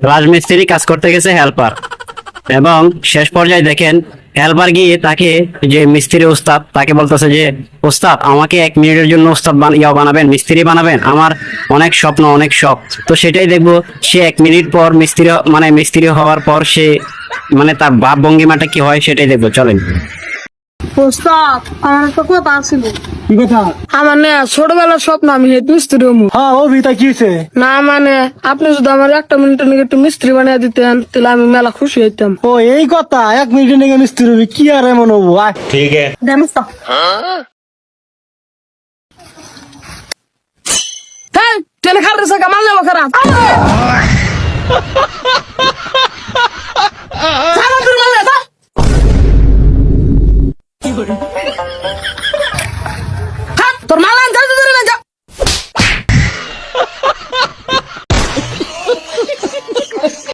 রাজমিস্ত্রি কাজ করতে গেছে হেল্পার এবং শেষ পর্যায়ে দেখেন হেল্পার গিয়ে তাকে যে মিস্ত্রি ওস্তাদ, তাকে বলতেছে যে, ওস্তাদ, আমাকে এক মিনিটের জন্য ওস্তাদ ইয়া বানাবেন, মিস্ত্রি বানাবেন। আমার অনেক স্বপ্ন, অনেক শখ। তো সেটাই দেখব, সে এক মিনিট পর মিস্ত্রি মানে মিস্ত্রি হওয়ার পর সে মানে তার ভাব ভঙ্গিমাটা কি হয় সেটাই দেখব। চলেন। ওস্তাদ আমার একটা কথা আছিল কি কথা? আমার না ছোটবেলার স্বপ্ন আমি হেড মিস্ত্রি হমু। হ্যাঁ ও ভিতা কি হয়েছে? না মানে আপনি যদি আমার একটা মিনিটের নিয়ে একটু মিস্ত্রি বানিয়ে দিতেন তাহলে আমি মেলা খুশি হইতাম। ও এই কথা এক মিনিটের নাকি মিস্ত্রি হবি কি আর এমন হব? আয়। দেন ওস্তাদ হ্যাঁ তেলে খারাপ কামাল খারাপ 哈哈！